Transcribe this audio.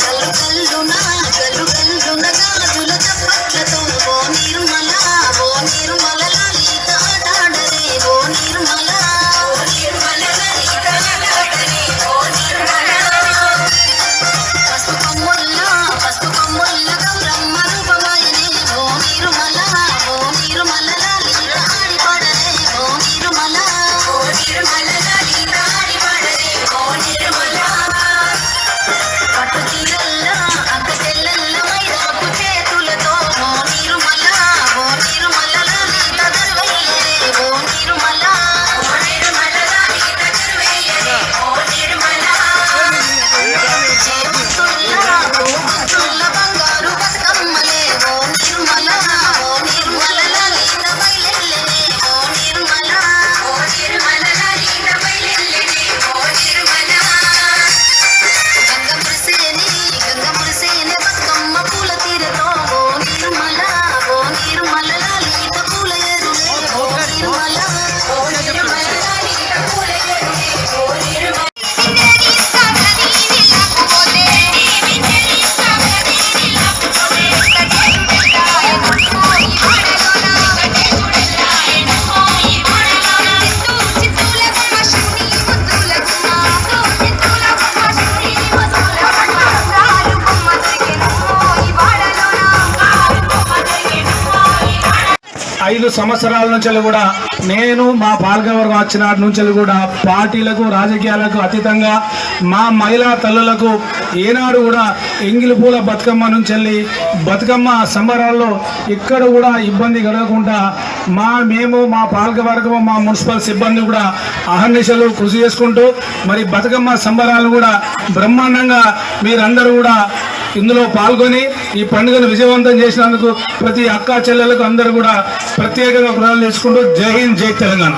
కలు గల్లున నా కలు గాజుల ఐదు సంవత్సరాల నుంచి కూడా నేను మా పాల్గొనవర్గం వచ్చిన నుంచి కూడా పార్టీలకు రాజకీయాలకు అతీతంగా మా మహిళా తల్లులకు ఏనాడు కూడా ఎంగిలి పూల బతుకమ్మ నుంచి వెళ్ళి బతుకమ్మ సంబరాల్లో ఎక్కడ కూడా ఇబ్బంది కలగకుండా మా మేము మా పాల్గవర్గం మా మున్సిపల్ సిబ్బంది కూడా అహర్నిశలు కృషి చేసుకుంటూ మరి బతుకమ్మ సంబరాలు కూడా బ్రహ్మాండంగా మీరందరూ కూడా ఇందులో పాల్గొని ఈ పండుగను విజయవంతం చేసినందుకు ప్రతి అక్క చెల్లెలకు అందరూ కూడా ప్రత్యేకంగా ప్రణాళిక తెలుసుకుంటూ జై హింద్ జై తెలంగాణ.